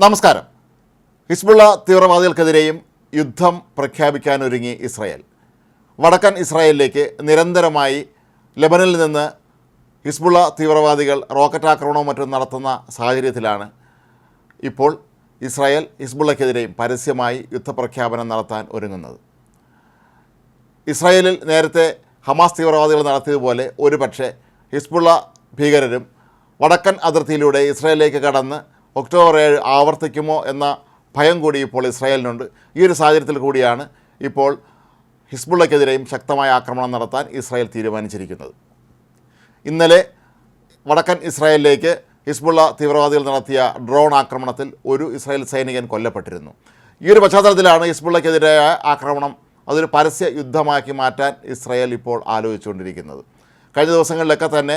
നമസ്കാരം. ഹിസ്ബുള്ള തീവ്രവാദികൾക്കെതിരെയും യുദ്ധം പ്രഖ്യാപിക്കാനൊരുങ്ങി ഇസ്രായേൽ. വടക്കൻ ഇസ്രായേലിലേക്ക് നിരന്തരമായി ലെബനനിൽ നിന്ന് ഹിസ്ബുള്ള തീവ്രവാദികൾ റോക്കറ്റ് ആക്രമണവും മറ്റും നടത്തുന്ന സാഹചര്യത്തിലാണ് ഇപ്പോൾ ഇസ്രായേൽ ഹിസ്ബുള്ളക്കെതിരെയും പരസ്യമായി യുദ്ധപ്രഖ്യാപനം നടത്താൻ ഒരുങ്ങുന്നത്. ഇസ്രായേലിൽ നേരത്തെ ഹമാസ് തീവ്രവാദികൾ നടത്തിയതുപോലെ ഒരുപക്ഷെ ഹിസ്ബുള്ള ഭീകരരും വടക്കൻ അതിർത്തിയിലൂടെ ഇസ്രായേലിലേക്ക് കടന്ന് ഒക്ടോബർ ഏഴ് ആവർത്തിക്കുമോ എന്ന ഭയം കൂടി ഇപ്പോൾ ഇസ്രായേലിനുണ്ട്. ഈ ഒരു സാഹചര്യത്തിൽ കൂടിയാണ് ഇപ്പോൾ ഹിസ്ബുള്ളയ്ക്കെതിരെയും ശക്തമായ ആക്രമണം നടത്താൻ ഇസ്രായേൽ തീരുമാനിച്ചിരിക്കുന്നത്. ഇന്നലെ വടക്കൻ ഇസ്രായേലിലേക്ക് ഹിസ്ബുള്ള തീവ്രവാദികൾ നടത്തിയ ഡ്രോൺ ആക്രമണത്തിൽ ഒരു ഇസ്രായേൽ സൈനികൻ കൊല്ലപ്പെട്ടിരുന്നു. ഈ ഒരു പശ്ചാത്തലത്തിലാണ് ഹിസ്ബുള്ളയ്ക്കെതിരായ ആക്രമണം അതൊരു പരസ്യ യുദ്ധമാക്കി മാറ്റാൻ ഇസ്രായേൽ ഇപ്പോൾ ആലോചിച്ചുകൊണ്ടിരിക്കുന്നത്. കഴിഞ്ഞ ദിവസങ്ങളിലൊക്കെ തന്നെ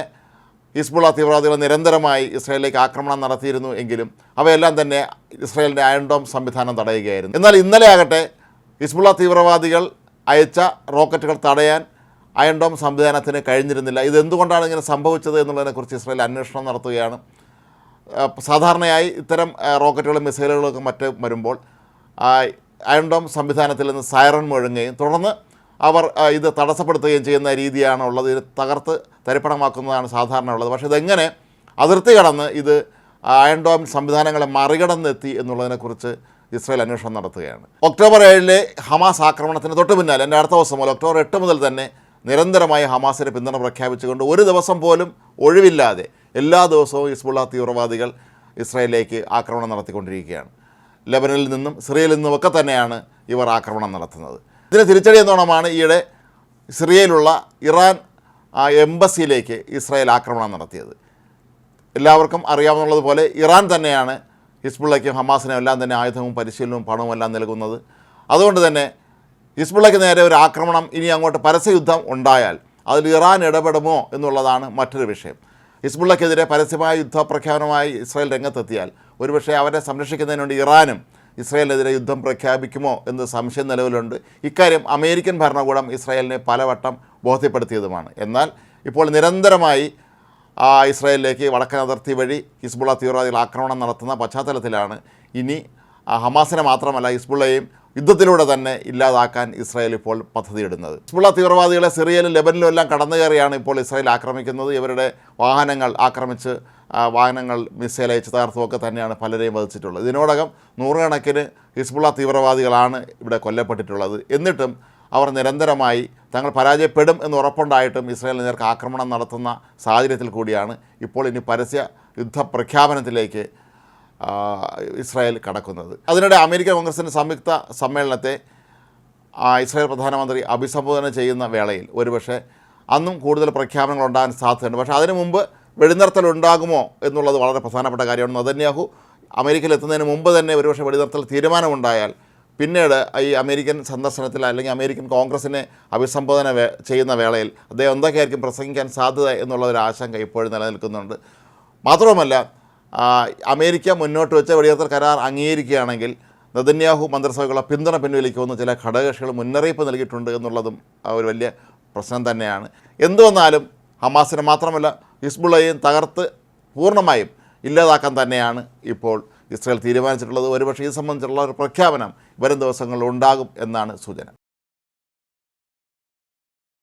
ഹിസ്ബുള്ള തീവ്രവാദികൾ നിരന്തരമായി ഇസ്രായേലിലേക്ക് ആക്രമണം നടത്തിയിരുന്നു എങ്കിലും അവയെല്ലാം തന്നെ ഇസ്രായേലിന്റെ അയൺഡോം സംവിധാനം തടയുകയായിരുന്നു. എന്നാൽ ഇന്നലെ ആകട്ടെ ഹിസ്ബുള്ള തീവ്രവാദികൾ അയച്ച റോക്കറ്റുകൾ തടയാൻ അയൺഡോം സംവിധാനത്തിന് കഴിഞ്ഞിരുന്നില്ല. ഇതെന്തുകൊണ്ടാണ് ഇങ്ങനെ സംഭവിച്ചത് എന്നുള്ളതിനെക്കുറിച്ച് ഇസ്രായേൽ അന്വേഷണം നടത്തുകയാണ്. സാധാരണയായി ഇത്തരം റോക്കറ്റുകളും മിസൈലുകളൊക്കെ മറ്റും വരുമ്പോൾ അയൺ അയൺഡോം സംവിധാനത്തിൽ നിന്ന് സൈറൺ മുഴങ്ങുകയും തുടർന്ന് അവർ ഇത് തടസ്സപ്പെടുത്തുകയും ചെയ്യുന്ന രീതിയാണ് ഉള്ളത് ഇത് തകർത്ത് തരിപ്പണമാക്കുന്നതാണ് സാധാരണ ഉള്ളത് പക്ഷേ ഇതെങ്ങനെ അതിർത്തി കടന്ന് ഇത് അയൺ ഡോം സംവിധാനങ്ങളെ മറികടന്നെത്തി എന്നുള്ളതിനെക്കുറിച്ച് ഇസ്രായേൽ അന്വേഷണം നടത്തുകയാണ്. ഒക്ടോബർ ഏഴിലെ ഹമാസ് ആക്രമണത്തിന് തൊട്ട് പിന്നാലെ എന്റെ അടുത്ത ദിവസം മുതൽ ഒക്ടോബർ എട്ട് മുതൽ തന്നെ നിരന്തരമായി ഹമാസിനെ പിന്തുണ പ്രഖ്യാപിച്ചുകൊണ്ട് ഒരു ദിവസം പോലും ഒഴിവില്ലാതെ എല്ലാ ദിവസവും ഇസ്ബുള്ള തീവ്രവാദികൾ ഇസ്രായേലിലേക്ക് ആക്രമണം നടത്തിക്കൊണ്ടിരിക്കുകയാണ്. ലെബനനിൽ നിന്നും സിറിയയിൽ നിന്നുമൊക്കെ തന്നെയാണ് ഇവർ ആക്രമണം നടത്തുന്നത്. ഇതിന് തിരിച്ചടി എന്നോണമാണ് ഈയിടെ സിറിയയിലുള്ള ഇറാൻ എംബസിയിലേക്ക് ഇസ്രായേൽ ആക്രമണം നടത്തിയത്. എല്ലാവർക്കും അറിയാവുന്നതുപോലെ ഇറാൻ തന്നെയാണ് ഹിസ്ബുള്ളയ്ക്കും ഹമാസിനും എല്ലാം തന്നെ ആയുധവും പരിശീലനവും പണവും എല്ലാം നൽകുന്നത്. അതുകൊണ്ട് തന്നെ ഹിസ്ബുള്ളയ്ക്ക് നേരെ ഒരു ആക്രമണം ഇനി അങ്ങോട്ട് പരസ്യയുദ്ധം ഉണ്ടായാൽ അതിൽ ഇറാൻ ഇടപെടുമോ എന്നുള്ളതാണ് മറ്റൊരു വിഷയം. ഹിസ്ബുള്ളയ്ക്കെതിരെ പരസ്യമായ യുദ്ധപ്രഖ്യാപനമായി ഇസ്രായേൽ രംഗത്തെത്തിയാൽ ഒരുപക്ഷെ അവരെ സംരക്ഷിക്കുന്നതിന് വേണ്ടി ഇറാനും ഇസ്രായേലിനെതിരെ യുദ്ധം പ്രഖ്യാപിക്കുമോ എന്ന് സംശയം നിലവിലുണ്ട്. ഇക്കാര്യം അമേരിക്കൻ ഭരണകൂടം ഇസ്രായേലിനെ പലവട്ടം ബോധ്യപ്പെടുത്തിയതുമാണ്. എന്നാൽ ഇപ്പോൾ നിരന്തരമായി ഇസ്രായേലിലേക്ക് വടക്കൻ അതിർത്തി വഴി ഹിസ്ബുള തീവ്രവാദികൾ ആക്രമണം നടത്തുന്ന പശ്ചാത്തലത്തിലാണ് ഇനി ഹമാസിനെ മാത്രമല്ല ഹിസ്ബുള്ളയെയും യുദ്ധത്തിലൂടെ തന്നെ ഇല്ലാതാക്കാൻ ഇസ്രായേൽ ഇപ്പോൾ പദ്ധതിയിടുന്നത്. ഹിസ്ബുള്ള തീവ്രവാദികളെ സിറിയയിലും ലെബനിലും എല്ലാം കടന്നു കയറിയാണ് ഇപ്പോൾ ഇസ്രായേൽ ആക്രമിക്കുന്നത്. ഇവരുടെ വാഹനങ്ങൾ ആക്രമിച്ച് വാഹനങ്ങൾ മിസൈൽ അയച്ച് തകർത്തുമൊക്കെ തന്നെയാണ് പലരെയും വധിച്ചിട്ടുള്ളത്. ഇതിനോടകം നൂറുകണക്കിന് ഹിസ്ബുള്ള തീവ്രവാദികളാണ് ഇവിടെ കൊല്ലപ്പെട്ടിട്ടുള്ളത്. എന്നിട്ടും അവർ നിരന്തരമായി തങ്ങൾ പരാജയപ്പെടും എന്ന് ഉറപ്പുണ്ടായിട്ടും ഇസ്രായേലിന് നേർക്ക് ആക്രമണം നടത്തുന്ന സാഹചര്യത്തിൽ കൂടിയാണ് ഇപ്പോൾ ഇനി പരസ്യ യുദ്ധപ്രഖ്യാപനത്തിലേക്ക് ആ, ഇസ്രായേൽ കടക്കുന്നത്. അതിനിടെ അമേരിക്ക കോൺഗ്രസിന്റെ സംയുക്ത സമ്മേളനത്തെ ഇസ്രായേൽ പ്രധാനമന്ത്രി അഭിസംബോധന ചെയ്യുന്ന വേളയിൽ ഒരുപക്ഷെ അന്നും കൂടുതൽ പ്രഖ്യാപനങ്ങൾ ഉണ്ടാകാൻ സാധ്യതയുണ്ട്. പക്ഷേ അതിനു മുമ്പ് വെടിനിർത്തൽ ഉണ്ടാകുമോ എന്നുള്ളത് വളരെ പ്രധാനപ്പെട്ട കാര്യമാണ്. നദന്യാഹു അമേരിക്കയിൽ എത്തുന്നതിന് മുമ്പ് തന്നെ ഒരുപക്ഷെ വെടിനിർത്തൽ തീരുമാനമുണ്ടായാൽ പിന്നീട് ഈ അമേരിക്കൻ സന്ദർശനത്തിൽ അല്ലെങ്കിൽ അമേരിക്കൻ കോൺഗ്രസിനെ അഭിസംബോധന ചെയ്യുന്ന വേളയിൽ അദ്ദേഹം എന്തൊക്കെയായിരിക്കും പ്രസംഗിക്കാൻ സാധ്യത എന്നുള്ള ഒരു ആശങ്ക ഇപ്പോഴും നിലനിൽക്കുന്നുണ്ട്. മാത്രവുമല്ല അമേരിക്ക മുന്നോട്ട് വെച്ച വെടിനിർത്തൽ കരാർ അംഗീകരിക്കുകയാണെങ്കിൽ നദന്യാഹു മന്ത്രിസഭയ്ക്കുള്ള പിന്തുണ പിൻവലിക്കുമെന്ന് ചില ഘടകകക്ഷികൾ മുന്നറിയിപ്പ് നൽകിയിട്ടുണ്ട് എന്നുള്ളതും ഒരു വലിയ പ്രശ്നം തന്നെയാണ്. എന്തു വന്നാലും ഹമാസിനെ മാത്രമല്ല ഹിസ്ബുള്ളയും തകർത്ത് പൂർണമായും ഇല്ലാതാക്കാൻ തന്നെയാണ് ഇപ്പോൾ ഇസ്രായേൽ തീരുമാനിച്ചിട്ടുള്ളത്. ഒരുപക്ഷെ ഇത് സംബന്ധിച്ചുള്ള ഒരു പ്രഖ്യാപനം വരും ദിവസങ്ങളിൽ ഉണ്ടാകും എന്നാണ് സൂചന.